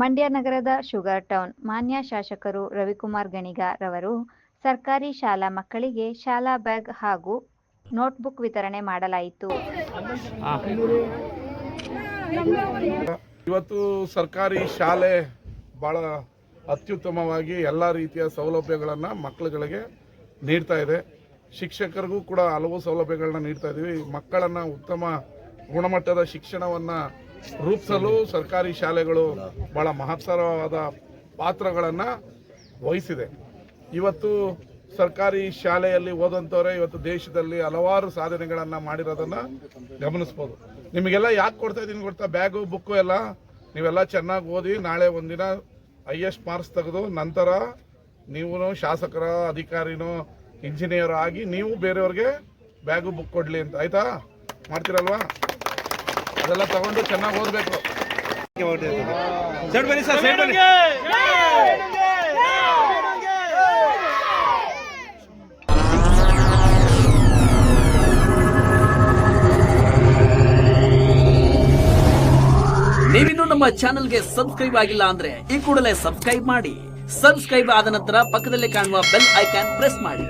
ಮಂಡ್ಯ ನಗರದ sugar town ಮಾನ್ಯ ಶಾಸಕರು ರವಿಕುಮಾರ್ ಗಣಿಗ ರವರು ಸರ್ಕಾರಿ ಶಾಲಾ ಮಕ್ಕಳಿಗೆ ಶಾಲಾ ಬ್ಯಾಗ್ ಹಾಗೂ ನೋಟ್ಬುಕ್ ವಿತರಣೆ ಮಾಡಲಾಯಿತು. ಇವತ್ತು ಸರ್ಕಾರಿ ಶಾಲೆ ಭಾಳ ಅತ್ಯುತ್ತಮವಾಗಿ ಎಲ್ಲ ರೀತಿಯ ಸೌಲಭ್ಯಗಳನ್ನು ಮಕ್ಕಳುಗಳಿಗೆ ನೀಡ್ತಾ ಇದೆ. ಶಿಕ್ಷಕರಿಗೂ ಕೂಡ ಹಲವು ಸೌಲಭ್ಯಗಳನ್ನ ನೀಡ್ತಾ ಇದ್ದೀವಿ ಮಕ್ಕಳನ್ನು ಉತ್ತಮ ಗುಣಮಟ್ಟದ ಶಿಕ್ಷಣವನ್ನು ರೂಪಿಸಲು ಸರ್ಕಾರಿ ಶಾಲೆಗಳು ಭಾಳ ಮಹತ್ತರವಾದ ಪಾತ್ರಗಳನ್ನು ವಹಿಸಿದೆ. ಇವತ್ತು ಸರ್ಕಾರಿ ಶಾಲೆಯಲ್ಲಿ ಓದಂಥವರೇ ಇವತ್ತು ದೇಶದಲ್ಲಿ ಹಲವಾರು ಸಾಧನೆಗಳನ್ನು ಮಾಡಿರೋದನ್ನು ಗಮನಿಸ್ಬೋದು. ನಿಮಗೆಲ್ಲ ಯಾಕೆ ಕೊಡ್ತಾ ಇದ್ದೀನಿ ಕೊಡ್ತಾ ಬ್ಯಾಗು, ಬುಕ್ಕು ಎಲ್ಲ ನೀವೆಲ್ಲ ಚೆನ್ನಾಗಿ ಓದಿ ನಾಳೆ ಒಂದಿನ ಹೈಯೆಸ್ಟ್ ಮಾರ್ಕ್ಸ್ ತೆಗೆದು ನಂತರ ನೀವು ಶಾಸಕರ, ಅಧಿಕಾರಿನೋ, ಇಂಜಿನಿಯರ್ ಆಗಿ ನೀವು ಬೇರೆಯವ್ರಿಗೆ ಬ್ಯಾಗು, ಬುಕ್ ಕೊಡಲಿ ಅಂತ. ಆಯಿತಾ? ಮಾಡ್ತೀರಲ್ವಾ? ಅದೆಲ್ಲ ತಗೊಂಡು ಚೆನ್ನಾಗಿ ಓದ್ಬೇಕು. ಸೈಡ್ ಬನ್ನಿ ಸರ್ ಸೈಡ್ ಬನ್ನಿ. ನೀವಿನ್ನೂ ನಮ್ಮ ಚಾನೆಲ್ಗೆ ಸಬ್ಸ್ಕ್ರೈಬ್ ಆಗಿಲ್ಲ ಅಂದ್ರೆ ಈ ಕೂಡಲೇ ಸಬ್ಸ್ಕ್ರೈಬ್ ಮಾಡಿ. ಸಬ್ಸ್ಕ್ರೈಬ್ ಆದ ನಂತರ ಪಕ್ಕದಲ್ಲಿ ಕಾಣುವ ಬೆಲ್ ಐಕಾನ್ ಪ್ರೆಸ್ ಮಾಡಿ.